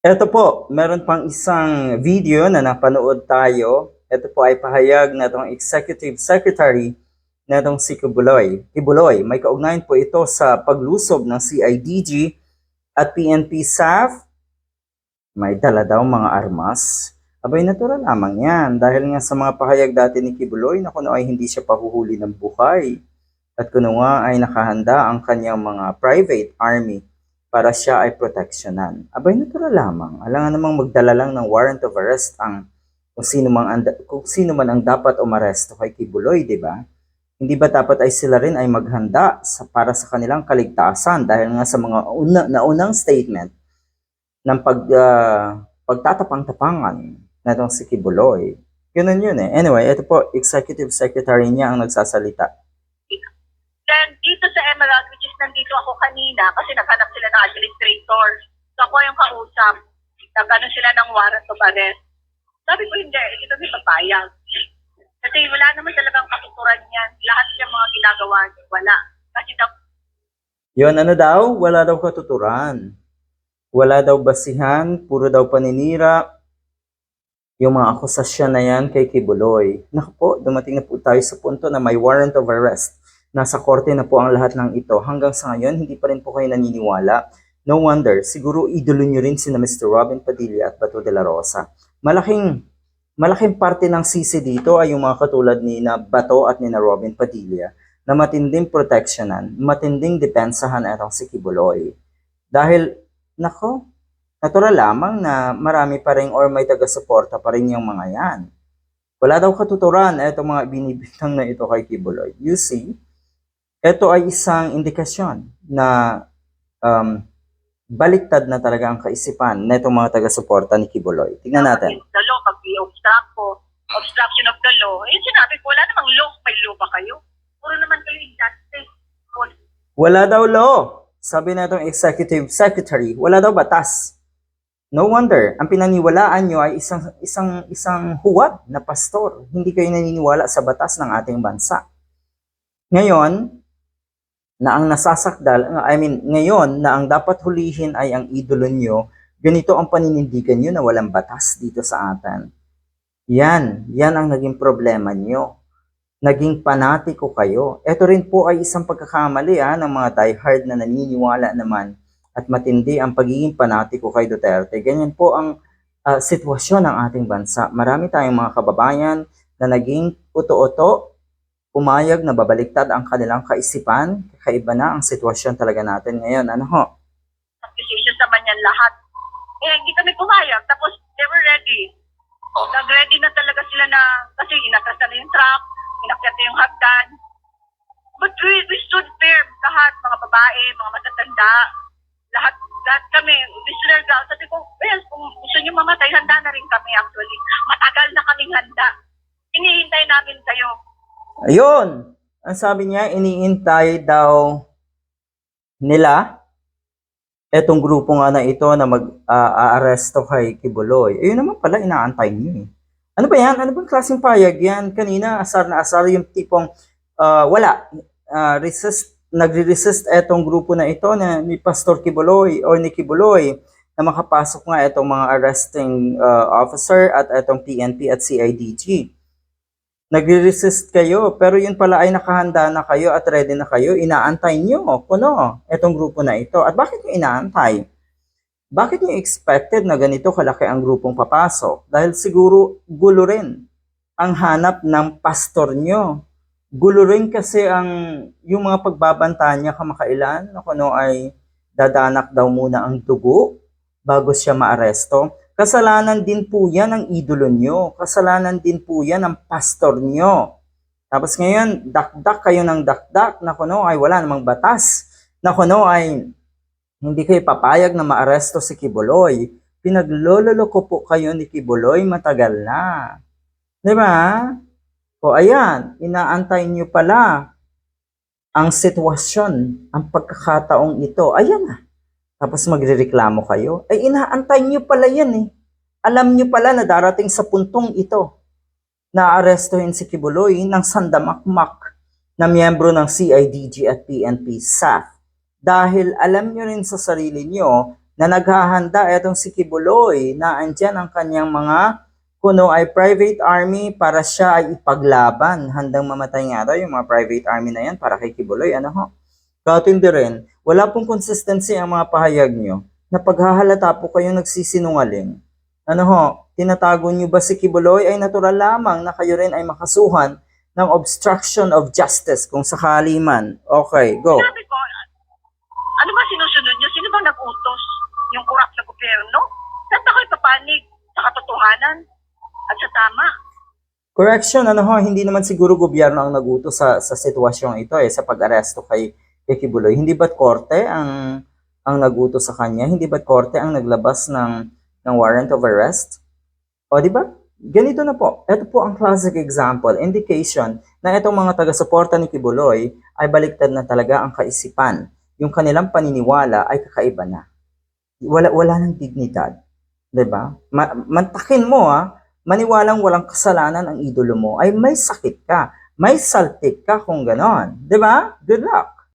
Ito po, meron pang isang video na napanood tayo. Ito po ay pahayag na itong Executive Secretary na itong si Kibuloy. Kibuloy, may kaugnayan po ito sa paglusob ng CIDG at PNP staff. May dala daw mga armas. Abay, natural lamang yan. Dahil nga sa mga pahayag dati ni Kibuloy na kuno ay hindi siya pahuhuli ng buhay. At kuno nga ay nakahanda ang kanyang mga private army para siya ay proteksyonan. Abay, natural lamang. Alangan namang magdala lang ng warrant of arrest ang kung sino, mang anda, kung sino man ang dapat umaresto kay Kibuloy, di ba? Hindi ba dapat ay sila rin ay maghanda sa, para sa kanilang kaligtasan dahil nga sa mga una, naunang statement ng pag, ah, pagtatapang-tapangan na itong si Kibuloy. Ganun yun eh. Anyway, ito po, executive secretary niya ang nagsasalita. Then, dito sa Emerald, nandito ako kanina, kasi naghanap sila ng administrator. So, ako yung kausap. Nagano sila ng warrant of arrest. Sabi ko, hindi, hindi kami papayag. Kasi wala naman talagang katuturan yan. Lahat yung mga ginagawa niya, wala. Kasi daw, Yun, ano daw? Wala daw katuturan. Wala daw basihan, puro daw paninira. Yung mga akusasyon na yan kay Kibuloy. Naku po, dumating na po tayo sa punto na may warrant of arrest. Nasa korte na po ang lahat ng ito. Hanggang sa ngayon, hindi pa rin po kayo naniniwala. No wonder, siguro idolo nyo rin sina Mr. Robin Padilla at Bato de la Rosa. Malaking, malaking parte ng sisi dito ay yung mga katulad ni na Bato at ni na Robin Padilla na matinding proteksyonan, matinding depensahan itong si Kibuloy. Dahil, nako, natural lamang na marami pa rin or may taga-suporta pa rin yung mga yan. Wala daw katuturan itong mga binibintang na ito kay Kibuloy. You see, ito ay isang indikasyon na um, baliktad na talaga ang kaisipan na itong mga taga-suporta ni Kibuloy. Tingnan natin. the law, pag ko, obstruction of the law, eh, sinabi ko, wala namang law, may law ba kayo? Puro naman kayo injustice. Wala daw law. Sabi na itong executive secretary, wala daw batas. No wonder, ang pinaniwalaan nyo ay isang, isang, isang huwad na pastor. Hindi kayo naniniwala sa batas ng ating bansa. Ngayon, na ang nasasakdal, I mean, ngayon na ang dapat hulihin ay ang idolo nyo, ganito ang paninindigan nyo na walang batas dito sa atin. Yan, yan ang naging problema nyo naging panatiko kayo. Ito rin po ay isang pagkakamali ha, ng mga diehard na naniniwala naman at matindi ang pagiging panatiko kay Duterte. Ganyan po ang ah, sitwasyon ng ating bansa. Marami tayong mga kababayan na naging uto-uto, umayag na babaliktad ang kanilang kaisipan. Kakaiba na ang sitwasyon talaga natin ngayon. Ano ho? accusation naman yan lahat. Eh, hindi kami pumayag. Tapos, they were ready. Nag-ready na talaga sila na, kasi inatras na yung truck, inakyat na yung hagdan. But we, we stood firm. Lahat, mga babae, mga matatanda, lahat, lahat kami, we stood our ground. Sabi ko, well, kung gusto niyo mamatay, handa na rin kami actually. Matagal na kaming handa. Inihintay namin kayo. Ayun! Ang sabi niya, iniintay daw nila etong grupo nga na ito na mag-aaresto kay Kibuloy. Ayun naman pala, inaantay niyo eh. Ano ba yan? Ano bang klaseng payag yan? Kanina, asar na asar yung tipong ah, wala. Ah, resist, nagre-resist etong grupo na ito na ni Pastor Kibuloy o ni Kibuloy na makapasok nga etong mga arresting ah, officer at etong PNP at CIDG nagre-resist kayo, pero yun pala ay nakahanda na kayo at ready na kayo, inaantay nyo, kuno, etong grupo na ito. At bakit nyo inaantay? Bakit nyo expected na ganito kalaki ang grupong papasok? Dahil siguro gulo rin ang hanap ng pastor nyo. Gulo rin kasi ang yung mga pagbabanta niya kamakailan kuno ay dadanak daw muna ang dugo bago siya maaresto. Kasalanan din po yan ng idolo nyo. Kasalanan din po yan ng pastor nyo. Tapos ngayon, dakdak kayo ng dakdak na kuno ay wala namang batas. Na kuno ay hindi kayo papayag na maaresto si Kibuloy. Pinaglololoko po kayo ni Kibuloy matagal na. Di ba? O ayan, inaantay nyo pala ang sitwasyon, ang pagkakataong ito. Ayan na. Tapos magrereklamo kayo. Ay inaantay nyo pala yan eh. Alam nyo pala na darating sa puntong ito na arestuhin si Kibuloy ng sandamakmak na miyembro ng CIDG at PNP staff. Dahil alam nyo rin sa sarili nyo na naghahanda etong si Kibuloy na andyan ang kanyang mga kuno ay private army para siya ay ipaglaban. Handang mamatay nga daw yung mga private army na yan para kay Kibuloy. Ano ho? Katindi rin, wala pong consistency ang mga pahayag nyo na paghahalata po kayong nagsisinungaling. Ano ho, tinatago nyo ba si Kibuloy ay natural lamang na kayo rin ay makasuhan ng obstruction of justice kung sakali man. Okay, go. Sabi ko, ano ba sinusunod niyo? Sino bang nag-utos? Yung kurap na gobyerno? Saan ba kayo papanig sa katotohanan at sa tama? Correction, ano ho, hindi naman siguro gobyerno ang nagutos sa sa sitwasyong ito eh sa pag-aresto kay kay Kibuloy. Hindi ba't korte ang ang nagutos sa kanya? Hindi ba't korte ang naglabas ng ng warrant of arrest? O di ba? Ganito na po. Ito po ang classic example, indication na itong mga taga-suporta ni Kibuloy ay baliktad na talaga ang kaisipan. Yung kanilang paniniwala ay kakaiba na. Wala wala ng dignidad. 'Di ba? Ma- mantakin mo ah, maniwalang walang kasalanan ang idolo mo ay may sakit ka, may saltik ka kung ganon. 'Di ba? Good luck.